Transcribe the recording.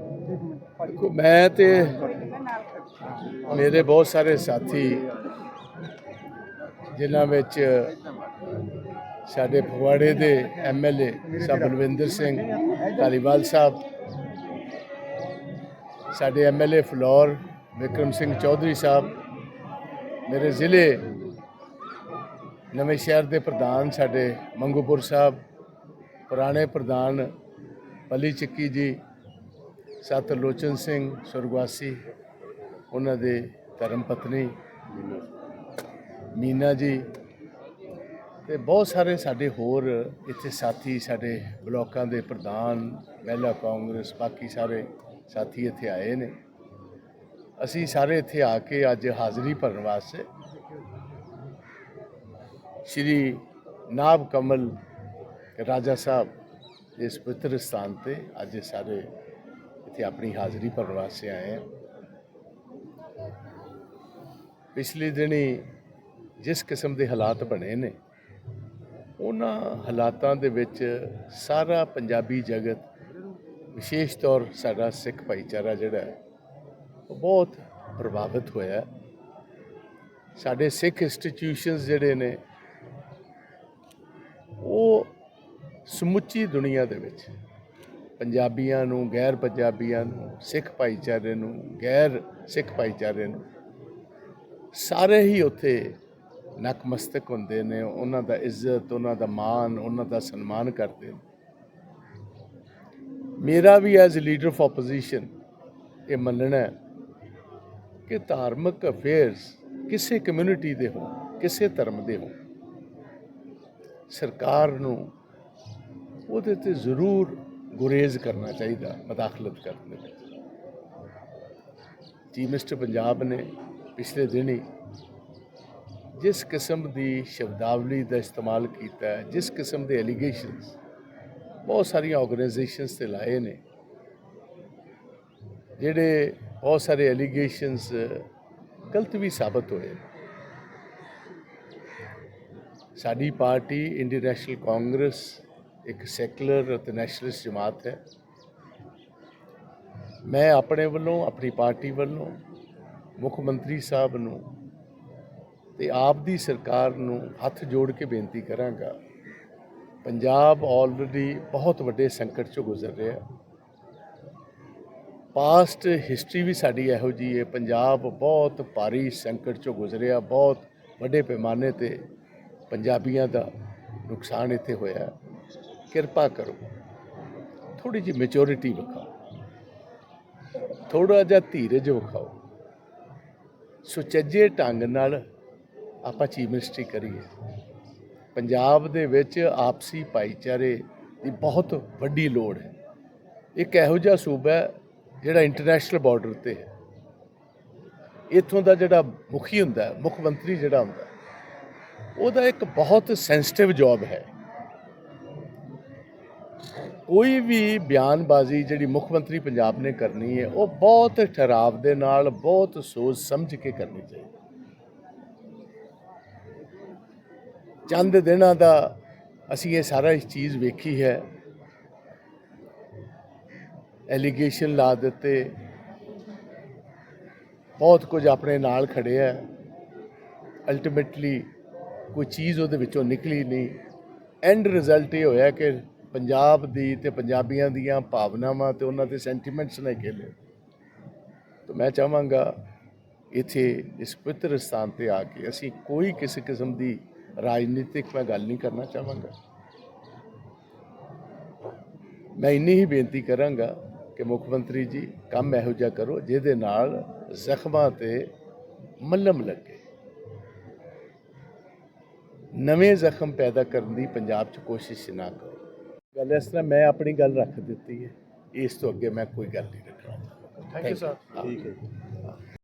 ਦੇਖੋ, ਮੈਂ ਤੇ ਮੇਰੇ ਬਹੁਤ ਸਾਰੇ ਸਾਥੀ ਜਿਨ੍ਹਾਂ ਵਿੱਚ ਸਾਡੇ ਫਗਵਾੜੇ ਦੇ ਐਮਐਲਏ ਸਾਹਿਬ ਬਲਵਿੰਦਰ ਸਿੰਘ, ਧਾਲੀਵਾਲ ਸਾਹਿਬ, ਸਾਡੇ ਐਮਐਲਏ ਫਲੋਰ ਵਿਕਰਮ ਸਿੰਘ ਚੌਧਰੀ ਸਾਹਿਬ, ਮੇਰੇ ਜ਼ਿਲ੍ਹੇ ਨਵੇਂ ਸ਼ਹਿਰ ਦੇ ਪ੍ਰਧਾਨ ਸਾਡੇ ਮੰਗੂਪੁਰ ਸਾਹਿਬ, ਪੁਰਾਣੇ ਪ੍ਰਧਾਨ ਪੱਲੀ ਚੱਕੀ ਜੀ ਸਤ ਲੋਚਨ ਸਿੰਘ ਸੁਰਗਵਾਸੀ, ਉਹਨਾਂ ਦੇ ਧਰਮ ਪਤਨੀ ਮੀਨਾ ਜੀ ਤੇ ਬਹੁਤ ਸਾਰੇ ਸਾਡੇ ਹੋਰ ਇੱਥੇ ਸਾਥੀ, ਸਾਡੇ ਬਲਾਕਾਂ ਦੇ ਪ੍ਰਧਾਨ, ਮਹਿਲਾ ਕਾਂਗਰਸ, ਬਾਕੀ ਸਾਰੇ ਸਾਥੀ ਇੱਥੇ ਆਏ ਨੇ। ਅਸੀਂ ਸਾਰੇ ਇੱਥੇ ਆ ਕੇ ਅੱਜ ਹਾਜ਼ਰੀ ਭਰਨ ਵਾਸਤੇ ਸ਼੍ਰੀ ਨਾਭ ਕਮਲ ਰਾਜਾ ਸਾਹਿਬ ਦੇ ਇਸ ਪਵਿੱਤਰ ਸਥਾਨ ਤੇ ਅੱਜ ਸਾਰੇ ਇੱਥੇ ਆਪਣੀ ਹਾਜ਼ਰੀ ਭਰਨ ਵਾਸਤੇ ਆਏ ਹਾਂ। ਪਿਛਲੇ ਦਿਨੀ ਜਿਸ ਕਿਸਮ ਦੇ ਹਾਲਾਤ ਬਣੇ ਨੇ, ਉਹਨਾਂ ਹਾਲਾਤਾਂ ਦੇ ਵਿੱਚ ਸਾਰਾ ਪੰਜਾਬੀ ਜਗਤ, ਵਿਸ਼ੇਸ਼ ਤੌਰ ਸਾਡਾ ਸਿੱਖ ਭਾਈਚਾਰਾ ਜਿਹੜਾ ਉਹ ਬਹੁਤ ਪ੍ਰਭਾਵਿਤ ਹੋਇਆ ਸਾਡੇ ਸਿੱਖ ਇੰਸਟੀਟਿਊਸ਼ਨਸ ਜਿਹੜੇ ਨੇ, ਉਹ ਸਮੁੱਚੀ ਦੁਨੀਆ ਦੇ ਵਿੱਚ ਪੰਜਾਬੀਆਂ ਨੂੰ, ਗੈਰ ਪੰਜਾਬੀਆਂ ਨੂੰ, ਸਿੱਖ ਭਾਈਚਾਰੇ ਨੂੰ, ਗੈਰ ਸਿੱਖ ਭਾਈਚਾਰੇ ਨੂੰ, ਸਾਰੇ ਹੀ ਉੱਥੇ ਨਕਮਸਤਕ ਹੁੰਦੇ ਨੇ। ਉਹਨਾਂ ਦਾ ਇੱਜ਼ਤ, ਉਹਨਾਂ ਦਾ ਮਾਣ, ਉਹਨਾਂ ਦਾ ਸਨਮਾਨ ਕਰਦੇ ਨੇ। ਮੇਰਾ ਵੀ ਐਜ਼ ਲੀਡਰ ਆਫ ਆਪੋਜੀਸ਼ਨ ਇਹ ਮੰਨਣਾ ਹੈ ਕਿ ਧਾਰਮਿਕ ਅਫੇਅਰਸ ਕਿਸੇ ਕਮਿਊਨਿਟੀ ਦੇ ਹੋ ਕਿਸੇ ਧਰਮ ਦੇ ਹੋ ਸਰਕਾਰ ਨੂੰ ਉਹਦੇ ਤੇ ਜ਼ਰੂਰ ਗੁਰੇਜ਼ ਕਰਨਾ ਚਾਹੀਦਾ, ਮਦਾਖਲਤ ਕਰਨ ਦੇ ਵਿੱਚ ਚੀਫ ਮਿਨਿਸਟਰ ਪੰਜਾਬ ਨੇ ਪਿਛਲੇ ਦਿਨੀ ਜਿਸ ਕਿਸਮ ਦੀ ਸ਼ਬਦਾਵਲੀ ਦਾ ਇਸਤੇਮਾਲ ਕੀਤਾ ਹੈ, ਜਿਸ ਕਿਸਮ ਦੇ ਐਲੀਗੇਸ਼ਨਸ ਬਹੁਤ ਸਾਰੀਆਂ ਆਰਗੇਨਾਈਜੇਸ਼ਨਸ ਤੇ ਲਾਏ ਨੇ, ਜਿਹੜੇ ਬਹੁਤ ਸਾਰੇ ਐਲੀਗੇਸ਼ਨਸ ਗਲਤ ਵੀ ਸਾਬਤ ਹੋਏ ਨੇ। ਸਾਡੀ ਪਾਰਟੀ ਇੰਡੀਅਨ ਨੈਸ਼ਨਲ ਕਾਂਗਰਸ ਇੱਕ ਸੈਕੂਲਰ ਅਤੇ ਨੈਸ਼ਨਲਿਸਟ ਜਮਾਤ ਹੈ। ਮੈਂ ਆਪਣੇ ਵੱਲੋਂ, ਆਪਣੀ ਪਾਰਟੀ ਵੱਲੋਂ, ਮੁੱਖ ਮੰਤਰੀ ਸਾਹਿਬ ਨੂੰ ਤੇ ਆਪ ਦੀ ਸਰਕਾਰ ਨੂੰ ਹੱਥ ਜੋੜ ਕੇ ਬੇਨਤੀ ਕਰਾਂਗਾ। ਪੰਜਾਬ ਆਲਰੇਡੀ ਬਹੁਤ ਵੱਡੇ ਸੰਕਟ ਚੋਂ ਗੁਜ਼ਰ ਰਿਹਾ ਹੈ। ਪਾਸਟ ਹਿਸਟਰੀ ਵੀ ਸਾਡੀ ਇਹੋ ਜੀ ਹੈ। ਪੰਜਾਬ ਬਹੁਤ ਭਾਰੀ ਸੰਕਟ ਚੋਂ ਗੁਜ਼ਰਿਆ ਬਹੁਤ ਵੱਡੇ ਪੈਮਾਨੇ ਤੇ ਪੰਜਾਬੀਆਂ ਦਾ ਨੁਕਸਾਨ ਇੱਥੇ ਹੋਇਆ ਕਿਰਪਾ ਕਰੋ। ਥੋੜੀ ਜਿਹੀ ਮੈਚੁਰਿਟੀ ਵਿਖਾਓ। ਥੋੜਾ ਜਿਹਾ ਧੀਰਜ ਵਿਖਾਓ। ਸੁਚੱਜੇ ਢੰਗ ਨਾਲ ਆਪਾਂ ਚੀਫ ਮਿਨਿਸਟਰੀ ਕਰੀਏ। ਪੰਜਾਬ ਦੇ ਵਿੱਚ ਆਪਸੀ ਭਾਈਚਾਰੇ ਦੀ ਬਹੁਤ ਵੱਡੀ ਲੋੜ ਹੈ। ਇੱਕ ਇਹੋ ਜਿਹਾ ਸੂਬਾ ਹੈ ਜਿਹੜਾ ਇੰਟਰਨੈਸ਼ਨਲ ਬਾਰਡਰ ਤੇ ਹੈ। ਇੱਥੋਂ ਦਾ ਜਿਹੜਾ ਮੁਖੀ ਹੁੰਦਾ ਮੁੱਖ ਮੰਤਰੀ ਜਿਹੜਾ ਹੁੰਦਾ ਉਹਦਾ ਇੱਕ ਬਹੁਤ ਸੈਂਸਿਟਿਵ ਜੌਬ ਹੈ। ਕੋਈ ਵੀ ਬਿਆਨਬਾਜ਼ੀ ਜਿਹੜੀ ਮੁੱਖ ਮੰਤਰੀ ਪੰਜਾਬ ਨੇ ਕਰਨੀ ਹੈ, ਉਹ ਬਹੁਤ ਠਹਿਰਾਵ ਦੇ ਨਾਲ, ਬਹੁਤ ਸੋਚ ਸਮਝ ਕੇ ਕਰਨੀ ਚਾਹੀਦੀ ਚੰਦ ਦਿਨਾਂ ਦਾ ਅਸੀਂ ਇਹ ਸਾਰਾ ਇਸ ਚੀਜ਼ ਵੇਖੀ ਹੈ। ਐਲੀਗੇਸ਼ਨ ਲਾ ਦਿੱਤੇ। ਬਹੁਤ ਕੁਝ ਆਪਣੇ ਨਾਲ ਖੜਿਆ ਅਲਟੀਮੇਟਲੀ ਕੋਈ ਚੀਜ਼ ਉਹਦੇ ਵਿੱਚੋਂ ਨਿਕਲੀ ਨਹੀਂ। ਐਂਡ ਰਿਜ਼ਲਟ ਇਹ ਹੋਇਆ ਕਿ ਪੰਜਾਬ ਦੀ ਤੇ ਪੰਜਾਬੀਆਂ ਦੀਆਂ ਭਾਵਨਾਵਾਂ ਤੇ ਉਹਨਾਂ ਦੇ ਸੈਂਟੀਮੈਂਟਸ ਨੇ ਖੇਲੇ। ਤਾਂ ਮੈਂ ਚਾਹਾਂਗਾ ਇੱਥੇ ਇਸ ਪਵਿੱਤਰ ਸਥਾਨ ਤੇ ਆ ਕੇ ਅਸੀਂ ਕੋਈ ਕਿਸੇ ਕਿਸਮ ਦੀ ਰਾਜਨੀਤਿਕ ਮੈਂ ਗੱਲ ਨਹੀਂ ਕਰਨਾ ਚਾਹਾਂਗਾ। ਮੈਂ ਇੰਨੀ ਹੀ ਬੇਨਤੀ ਕਰਾਂਗਾ ਕਿ ਮੁੱਖ ਮੰਤਰੀ ਜੀ, ਕੰਮ ਇਹੋ ਜਿਹਾ ਕਰੋ ਜਿਹਦੇ ਨਾਲ ਜ਼ਖਮਾਂ ਤੇ ਮੱਲਮ ਲੱਗੇ। ਨਵੇਂ ਜ਼ਖਮ ਪੈਦਾ ਕਰਨ ਦੀ ਪੰਜਾਬ 'ਚ ਕੋਸ਼ਿਸ਼ ਨਾ ਕਰੋ। ਗੱਲ ਇਸ ਤਰ੍ਹਾਂ ਮੈਂ ਆਪਣੀ ਗੱਲ ਰੱਖ ਦਿੱਤੀ ਹੈ। ਇਸ ਤੋਂ ਅੱਗੇ ਮੈਂ ਕੋਈ ਗੱਲ ਨਹੀਂ ਰੱਖਣਾ। ਥੈਂਕ ਯੂ ਸਰ ਠੀਕ ਹੈ